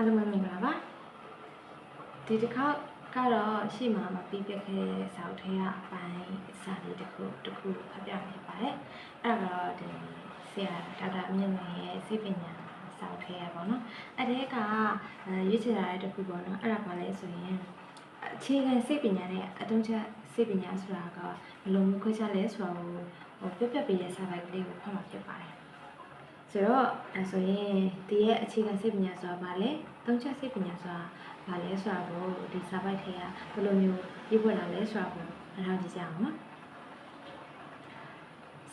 အားလုံးပဲမင်္ဂလာပါဒီတစ်ခေါက်ကတော့ရှေ့မှာမပြီးပြခဲ့တဲ့စာအုပ်ထဲကအပိုင်းစာလေးတစ်ခုတစ်ခုဖတ်ပြမှာဖြစ်ပါတယ်အဲ့ဒါကတော့ဒီဆရာဒေါက်တာမြင့်နိုင်ရဲ့စိတ်ပညာစာအုပ်ထဲရပါတော့အဲ့ဒီကအဲရွေးချယ်လာတဲ့တစ်ခုပေါ့နော်အဲ့ဒါပါလဲဆိုရင်အခြေခံစိတ်ပညာနဲ့အတုံးချက်စိတ်ပညာဆိုတာကဘယ်လိုမျိုးခွဲခြားလဲဆိုတာကိုဟိုပြပြပေးတဲ့စာပိုက်ကလေးကိုဖတ်မှာဖြစ်ပါတယ် ဆိုတော့အဲဆိုရင်ဒီရဲ့အခြေခံစိတ်ပညာဆိုတာဘာလဲသုံးချက်စိတ်ပညာဆိုတာဘာလဲဆိုတာကိုဒီစာပိုက်ထဲကဘယ်လိုမျိုးရေးဖွင့်လာလဲဆိုတာကိုနားထောင်ကြည့်ကြအောင်နော်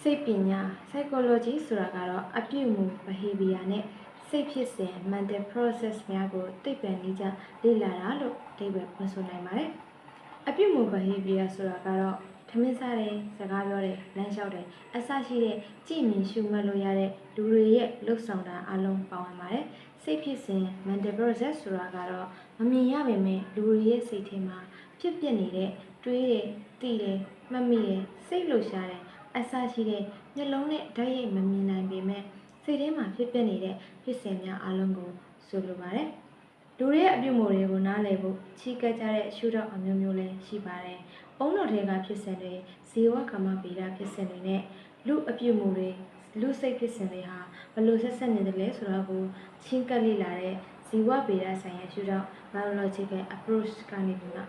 စိတ်ပညာ psychology ဆိုတာကတော့အပြုအမူ behavior နဲ့စိတ်ဖြစ်စဉ် mental process များကိုသိပ္ပံနည်းကျလေ့လာတာလို့အဓိပ္ပာယ်ဖွင့်ဆိုနိုင်ပါတယ်အပြုအမူ behavior ဆိုတာကတော့ ထမင်းစားတယ်စကားပြောတယ်လမ်းလျှောက်တယ်အစရှိတဲ့ကြည်မြင်ရှုမှတ်လို့ရတဲ့လူတွေရဲ့လှုပ်ဆောင်တာအလုံးပါဝင်ပါတယ်စိတ်ဖြစ်စဉ် mental process ဆိုတာကတော့မမြင်ရပေမဲ့လူတွေရဲ့စိတ်ထဲမှာဖြစ်ပျက်နေတဲ့တွေးတယ်သိတယ်မှတ်မိတယ်စိတ်လှုပ်ရှားတယ်အစရှိတဲ့မျက်လုံးနဲ့ဓာတ်ရိုက်မမြင်နိုင်ပေမဲ့စိတ်ထဲမှာဖြစ်ပျက်နေတဲ့ဖြစ်စဉ်များအလုံးကိုဆိုလိုပါတယ် လူတွေရဲ့အပြုအမူတွေကိုနားလည်ဖို့ချီးကပ်ကြတဲ့ရှုထောင့်အမျိုးမျိုးလည်းရှိပါတယ်။အုံတော်တွေကဖြစ်စဉ်တွေဇီဝကမ္မဗေဒဖြစ်စဉ်တွေနဲ့လူအပြုအမူတွေလူစိတ်ဖြစ်စဉ်တွေဟာဘယ်လိုဆက်ဆက်နေတယ်လဲဆိုတော့ကိုချင်းကပ်လေ့လာတဲ့ဇီဝဗေဒဆိုင်ရာရှုထောင့် biological approach ကနေပြီးမှ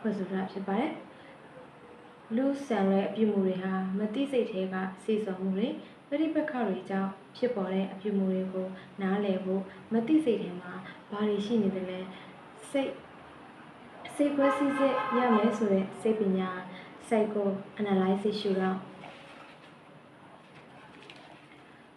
ဖွဲ့ဆိုတာဖြစ်ပါတယ်။လူဆန်ရဲ့အပြုအမူတွေဟာမတိစိတ်သေးကစေစုံမှုတွေပရိပက္ခတွေကြောင့် ဖြစ်ပေါ်တဲ့အပြုအမူတွေကိုနားလည်ဖို့မတိစိတ်ထဲမှာဘာတွေရှိနေတယ်လဲစိတ်စိတ်ကွဲစည်းစစ်ရမယ်ဆိုတဲ့စိတ်ပညာ psycho analysis ရှုတော့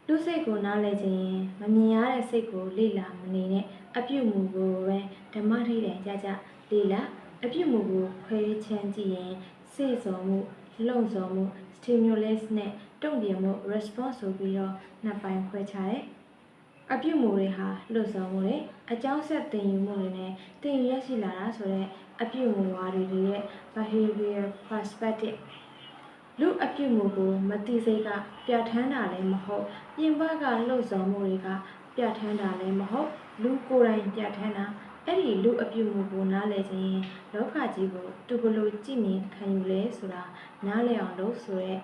လူစိတ်ကိုနားလည်ခြင်းမမြင်ရတဲ့စိတ်ကိုလေ့လာမနေနဲ့အပြုအမူကိုပဲဓမ္မထိတိုင်ကြကြလေ့လာအပြုအမူကိုခွဲချမ်းကြည့်ရင်စိတ်စော်မှုလှုံ့ဆော်မှု stimulus နဲ့တုံ့ပြန်မှု response ဆိုပြီးတော့နှစ်ပိုင်းခွဲခြားတယ်။အပြုအမူတွေဟာလှုပ်ဆောင်မှုတွေအကြောင်းဆက်တင်ယူမှုတွေနဲ့တင်ယူရရှိလာတာဆိုတဲ့အပြုအမူဝါတွေရဲ့ behavior perspective လူအပြုအမူကိုမတိစိတ်ကပြဋ္ဌာန်းတာလည်းမဟုတ်ပြင်ပကလှုပ်ဆောင်မှုတွေကပြဋ္ဌာန်းတာလည်းမဟုတ်လူကိုယ်တိုင်ပြဋ္ဌာန်းတာ အဲ့ဒီလူအပြုအမူကိုနားလည်ခြင်းလောကကြီးကိုသူဘလို့ကြည်မြင်ခံယူလဲဆိုတာနားလည်အောင်လုပ်ဆိုရဲ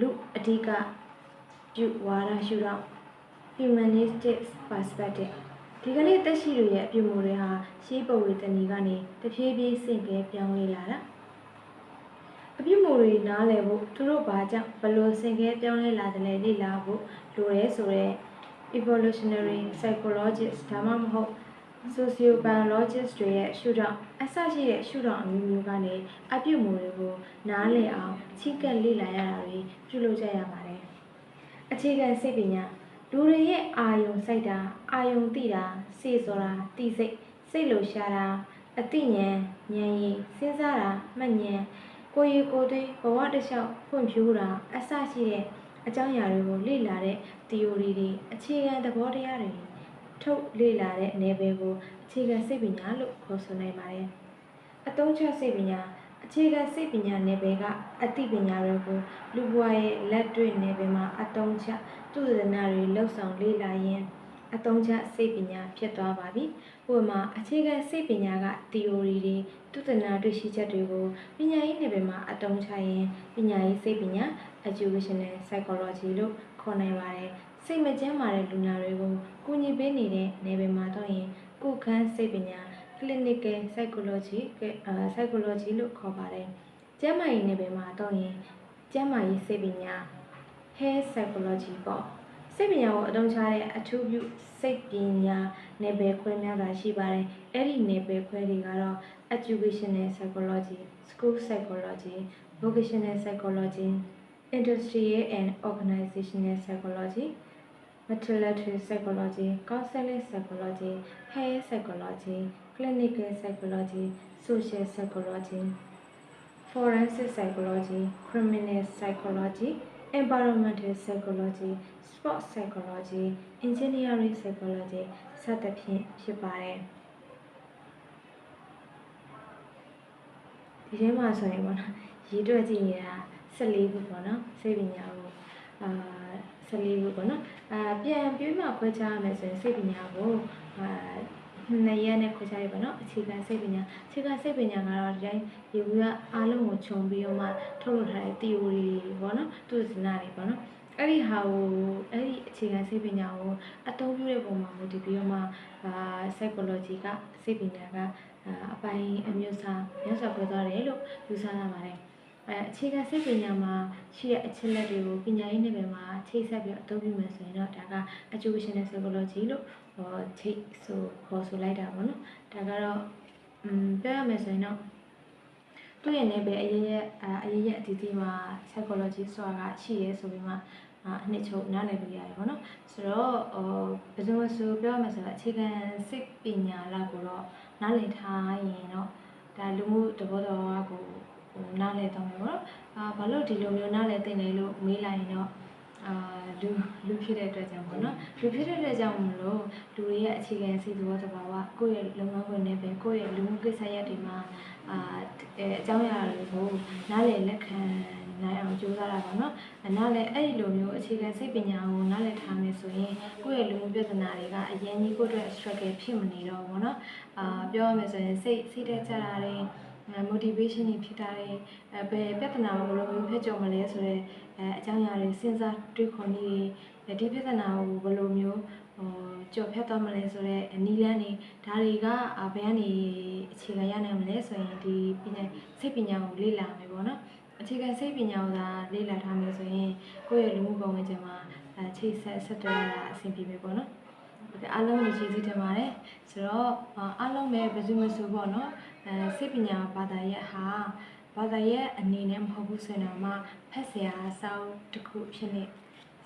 လူအဓိကပြုဝါဒရှုတော့ humanistic perspective ဒီကနေ့တက်ရှိတွေရဲ့အပြုအမူတွေဟာရှေးပုံဝေတဏီကနေတဖြည်းဖြည်းဆင့်ကဲပြောင်းလဲလာတာအပြုအမူတွေနားလည်ဖို့သူတို့ဘာကြောင့်ဘလို့ဆင့်ကဲပြောင်းလဲလာတယ်လဲလေ့လာဖို့လိုရဲဆိုတော့ evolutionary psychologist ဒါမှမဟုတ် sociobiologist တွေရဲ့ရှုထောင့်အစရှိတဲ့ရှုထောင့်အမျိုးမျိုးကနေအပြုအမူတွေကိုနားလည်အောင်ချိကပ်လေ့လာရတာတွေပြုလုပ်ကြရပါတယ်။အခြေခံစိတ်ပညာလူတွေရဲ့အာယုံစိုက်တာအာယုံတိတာစေစောတာတိစိတ်စိတ်လှရှားတာအတိညာဉ်ဉာဏ်ရည်စဉ်းစားတာမှတ်ဉာဏ်ကိုယ်ရည်ကိုယ်တွေးဘဝတစ်လျှောက်ဖွံ့ဖြိုးတာအစရှိတဲ့အကြောင်းအရာတွေကိုလေ့လာတဲ့ theory တွေအခြေခံသဘောတရားတွေ ထုတ်လေ့လာတဲ့အနေပယ်ကိုအခြေခံစိတ်ပညာလို့ခေါ်ဆိုနိုင်ပါတယ်။အသုံးချစိတ်ပညာအခြေခံစိတ်ပညာနယ်ပယ်ကအသိပညာတွေကိုလူဘဝရဲ့လက်တွေ့နယ်ပယ်မှာအသုံးချသူဒနာတွေလှုပ်ဆောင်လေ့လာရင်းအသုံးချစိတ်ပညာဖြစ်သွားပါပြီ။ဥပမာအခြေခံစိတ်ပညာက theory တွေသူဒနာတွေ့ရှိချက်တွေကိုပညာရေးနယ်ပယ်မှာအသုံးချရင်ပညာရေးစိတ်ပညာ educational psychology လို့ခေါ်နိုင်ပါတယ်။ စိတ်မကျန်းမာတဲ့လူနာတွေကိုကူညီပေးနေတဲ့နယ်ပယ်မှာတော့ရင်ကုခန်းစိတ်ပညာ clinical psychology က psychology လို့ခေါ်ပါတယ်။ကျန်းမာရေးနယ်ပယ်မှာတော့ရင်ကျန်းမာရေးစိတ်ပညာ health psychology ပေါ့။စိတ်ပညာကိုအသုံးချတဲ့အထူးပြုစိတ်ပညာနယ်ပယ်ခွဲများတာရှိပါတယ်။အဲ့ဒီနယ်ပယ်ခွဲတွေကတော့ educational psychology, school psychology, vocational psychology, industrial and organizational psychology, material psychology, counseling psychology, health psychology, clinical psychology, social psychology, forensic psychology, criminal psychology, environmental psychology, sports psychology, engineering psychology စသဖြင့်ဖြစ်ပါတယ်ဒီထဲမှာဆိုရင်ပေါ့နော်ရေးတွက်ကြည့်နေတာ14ခုပေါ့နော်စိတ်ပညာကိုအာ 14ခုပေါ့နော်အာပြန်ပြီးမှခွဲခြားရမယ်ဆိုရင်စိတ်ပညာကိုအာနှစ်ရက်နဲ့ခွဲခြားရပါတော့အခြေခံစိတ်ပညာအခြေခံစိတ်ပညာကတော့ဒီတိုင်းရေဘူးကအားလုံးကိုခြုံပြီးတော့မှထုတ်လုပ်ထားတဲ့ theory တွေပေါ့နော်သူစနာတွေပေါ့နော်အဲ့ဒီဟာကိုအဲ့ဒီအခြေခံစိတ်ပညာကိုအသုံးပြုတဲ့ပုံမှာမူတည်ပြီးတော့မှအာ psychology ကစိတ်ပညာကအအပိုင်းအမျိုးအစားမျိုးစားပြောသွားတယ်လို့ယူဆရပါတယ် အဲအခြေခံစိတ်ပညာမှာရှိတဲ့အချက်လက်တွေကိုပညာရေးနယ်ပယ်မှာချိတ်ဆက်ပြီးအသုံးပြုမယ်ဆိုရင်တော့ဒါက educational psychology လို့ဟောချိတ်ဆိုခေါ်ဆိုလိုက်တာပေါ့နော်ဒါကတော့อืมပြောရမယ်ဆိုရင်တော့သူ့ရဲ့နယ်ပယ်အရေးရဲ့အအရေးရဲ့အတီးတီးမှာ psychology ဆိုတာကရှိရဲဆိုပြီးမှအာအနှစ်ချုပ်နားလည်လို့ရတယ်ပေါ့နော်ဆိုတော့ဟိုဘယ်သူမှဆိုပြောရမယ်ဆိုတော့အခြေခံစိတ်ပညာလောက်ကိုတော့နားလည်ထားရင်တော့ဒါလူမှုတဘောတော်ကိုဟို နားလည်တော့မယ်ပေါ့နော်အာဘာလို့ဒီလိုမျိုးနားလည်သိနေလို့မေးလိုက်ရင်တော့အာလူလူဖြစ်တဲ့အတွက်ကြောင့်ပေါ့နော်လူဖြစ်တဲ့အတွက်ကြောင့်မလို့လူတွေရဲ့အခြေခံစိတ်သဘောတဘာဝကိုယ့်ရဲ့လုပ်ငန်းခွင်နဲ့ပဲကိုယ့်ရဲ့လူမှုကိစ္စရပ်တွေမှာအာအဲအကြောင်းအရာတွေကိုနားလည်လက်ခံနိုင်အောင်ကြိုးစားတာပေါ့နော်အနားလည်းအဲ့ဒီလိုမျိုးအခြေခံစိတ်ပညာကိုနားလည်ထားမယ်ဆိုရင်ကိုယ့်ရဲ့လူမှုပြဿနာတွေကအရင်ကြီးကိုယ့်အတွက် struggle ဖြစ်မနေတော့ဘူးပေါ့နော်အာပြောရမယ်ဆိုရင်စိတ်စိတ်တက်ကြတာတွေ motivation တွေဖြစ်တာတွေအဲဘယ်ပြဿနာကိုဘယ်လိုမျိုးဖြစ်ကြုံမလဲဆိုတော့အဲအကြောင်းအရာတွေစဉ်းစားတွေးခေါ်နေတွေဒီပြဿနာကိုဘယ်လိုမျိုးဟိုကြော်ဖြတ်သွားမလဲဆိုတော့အနီးလန်းတွေဒါတွေကအာဘယ်ကနေအခြေခံရနိုင်မလဲဆိုရင်ဒီပညာစိတ်ပညာကိုလေ့လာမယ်ပေါ့နော်အခြေခံစိတ်ပညာကိုသာလေ့လာထားမယ်ဆိုရင်ကိုယ့်ရဲ့လူမှုပုံဝင်ခြင်းမှာအဲချိတ်ဆက်ဆက်တွဲရတာအဆင်ပြေမယ်ပေါ့နော်ဟုတ်ကဲ့အားလုံးကိုကျေးဇူးတင်ပါတယ်ဆိုတော့အာအားလုံးပဲဘယ်သူမှဆိုပေါ့နော် အဲစိတ်ပညာဘာသာရပ်ဟာဘာသာရပ်အနေနဲ့မဟုတ်ဘူးဆိုရင်တော့မှဖတ်စရာအစောင်းတစ်ခုဖြစ်နေ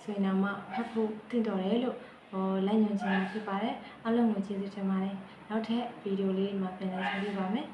ဆိုရင်တော့မှဖတ်ဖို့သင့်တော်တယ်လို့ဟောလက်ညွှန်ချင်တာဖြစ်ပါတယ်အားလုံးကိုကျေးဇူးတင်ပါတယ်နောက်ထပ်ဗီဒီယိုလေးမှာပြန်လည်ဆောင်ပြပါမယ်